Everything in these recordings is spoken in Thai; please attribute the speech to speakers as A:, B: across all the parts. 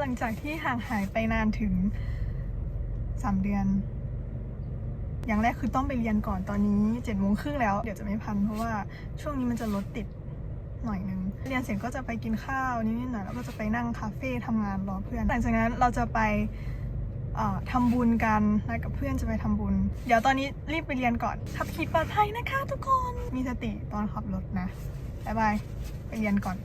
A: หลังจากที่ห่างหายไปนานถึงสามเดือน อย่างแรกคือต้องไปเรียนก่อนตอนนี้เจ็ดโมงครึ่งแล้ว เดี๋ยวจะไม่พันเพราะว่าช่วงนี้มันจะรถติดหน่อยนึง เรียนเสร็จก็จะไปกินข้าวนิดๆหน่อยแล้วก็จะไปนั่งคาเฟ่ทำงานรอเพื่อน หลังจากนั้นเราจะไปเอ่อทำบุญกันนัดกับเพื่อนจะไปทำบุญ เดี๋ยวตอนนี้รีบไปเรียนก่อน ขับขี่ปลอดภัยนะคะทุกคน มีสติตอนขับรถนะ บ๊ายบาย ไปเรียนก่อน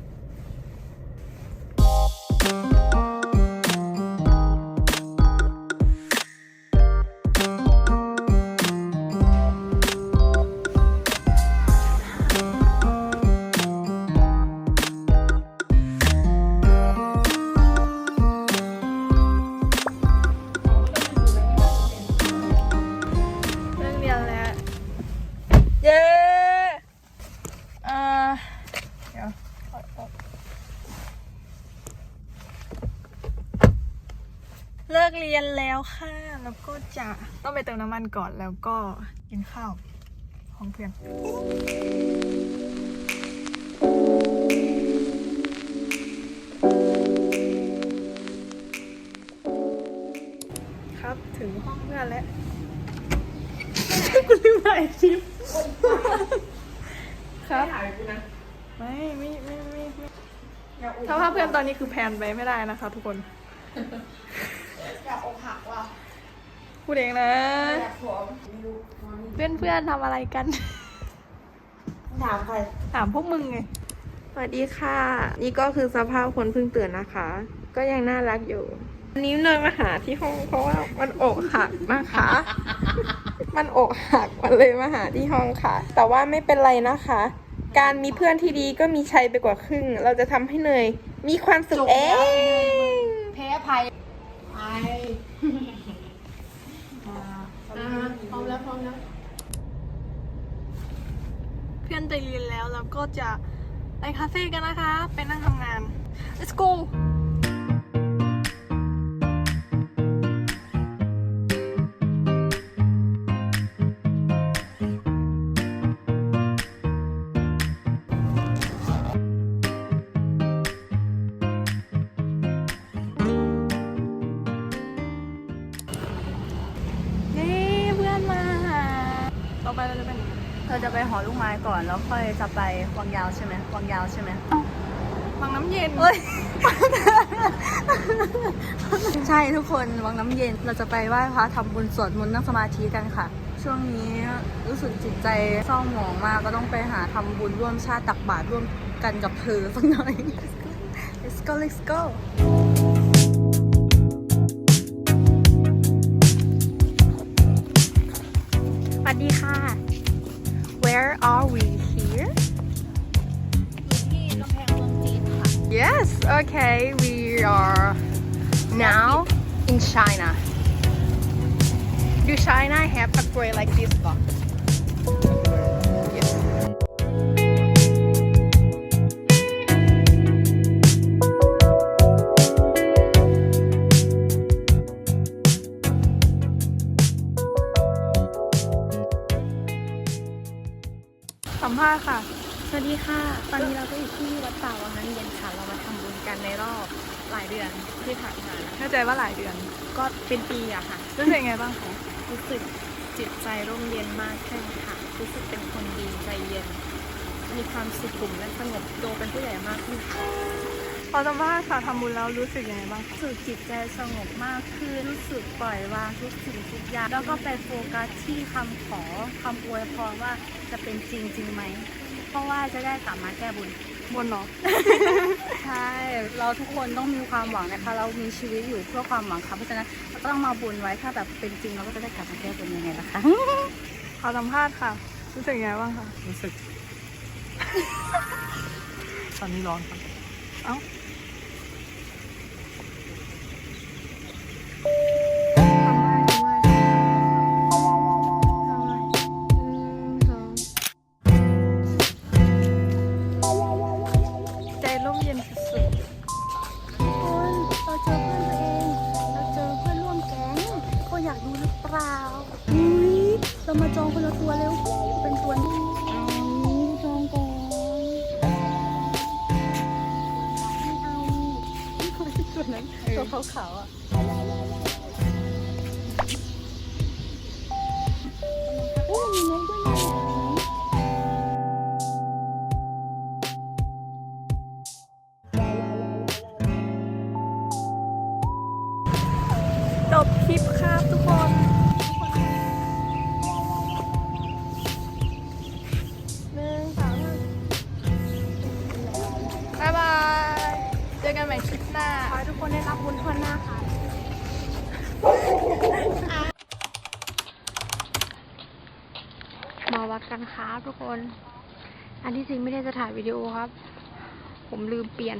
A: แล้วค่ะ แล้วก็จะต้องไปเติมน้ำมันก่อนแล้วก็กินข้าวของเพื่อนครับถึงห้องเพื่อนแล้วกูลืมถ่ายคลิปครับ
B: ถ่ายกูนะ
A: ไม่ไม่ไม่ไม่ไม่ถ้าภาพเพื่อนตอนนี้คือแพนไปไม่ได้นะคะทุกคน
B: อยากอกหักว่ะ
A: พูดเองนะ
B: อยากผอมไม่รู้
A: เพื่อนเพื่อนๆทำอะไรกัน
B: ถามใคร
A: ถามพวกมึงไง
C: สวัสดีค่ะ นี่ก็คือสภาพคนเพิ่งตื่นนะคะ ก็ยังน่ารักอยู่วันนี้เดินมาหาที่ห้องเพราะว่ามันอกหักนะคะ มันอกหักมันเลยมาหาที่ห้องค่ะ แต่ว่าไม่เป็นไรนะคะ การมีเพื่อนที่ดีก็มีชัยไปกว่าครึ่ง เราจะทำให้เนยมีความสุขเอง
B: แพ้ภัย ไปอ่าพร้อมแล้วพร้อมแล้ว
A: เพื่อนไปเรียนแล้วเราก็จะไปคาเฟ่กันนะคะ ไปนั่งทำงาน ไปเราจะเป็น
D: เธอจะไปหอลูกไม้ก่อนแล้วค่อยจะไปวังยาวใช่ไหมวังยาวใช่ไหม
A: วังน้ำเย็น
D: เอ้ยใช่ทุกคนวังน้ำเย็นเราจะไปไหว้พระทำบุญสวดมนต์นั่งสมาธิกันค่ะ ช่วงนี้รู้สึกจิตใจเศร้าหมองมากก็ต้องไปหาทำบุญร่วมชาติตักบาตรร่วมกันกับเธอสักหน่อย let's go let's go okay, we are now in China. Do China have a gray like this box? Yes..
A: สัมภาษณ์ค่ะ
D: สวัสดีค่ะ ตอนนี้เราก็อยู่ที่วัดป่าวังน้ำเย็นค่ะเรา กันในรอบหลายเดือนที่ผ่านมา
A: เข้าใจว่าหลายเดือน
D: ก็เป็นปีอะค่ะ
A: รู้สึกยังไงบ้างคะ
D: รู้สึกจิตใจร่มเย็นมากขึ้นค่ะ รู้สึกเป็นคนดีใจเย็น มีความสุขุมและสงบตัวเป็นผู้ใหญ่มากขึ้นค่ะ
A: พอสัมภาษณ์ค่ะทำบุญแล้วรู้สึกยังไงบ้างคะ
D: รู้สึกจิตใจสงบมากขึ้นรู้สึกปล่อยวางทุกสิ่งทุกอย่าง แล้วก็ไปโฟกัสที่คำขอคำอวยพรว่าจะเป็นจริงจริงไหมเพ ราะว่าจะได้กลับมาแก้บุญ
A: บนเนาะ
D: ใช่ เราทุกคนต้องมีความหวังนะคะ เรามีชีวิตอยู่เพื่อความหวังค่ะเพราะฉะนั้นเราก็ต้องมาบุญไว้ถ้าแบบเป็นจริงเราก็จะได้กลับมาแก้บุญยังไงล่ะคะ
A: ขอสัมภาษณ์ค่ะ รู้สึกยังไงบ้างคะ
B: รู้สึก ตอนนี้ร้อนครับ
A: เอ้า มา
D: จองคนละตัวเร็ว เป็นตัวนี้เอาจองก่อนไม่เอานี่คนละตัวตัวนั้นตัวขาวๆอะ
E: จบคลิปครับทุกคน
F: ต่
E: ขอให้ทุกคนได้รับบุญทั่วหน้าค่ะ มาวัดกันครับทุกคน อันที่จริงไม่ได้จะถ่ายวิดีโอครับ ผมลืมเปลี่ยน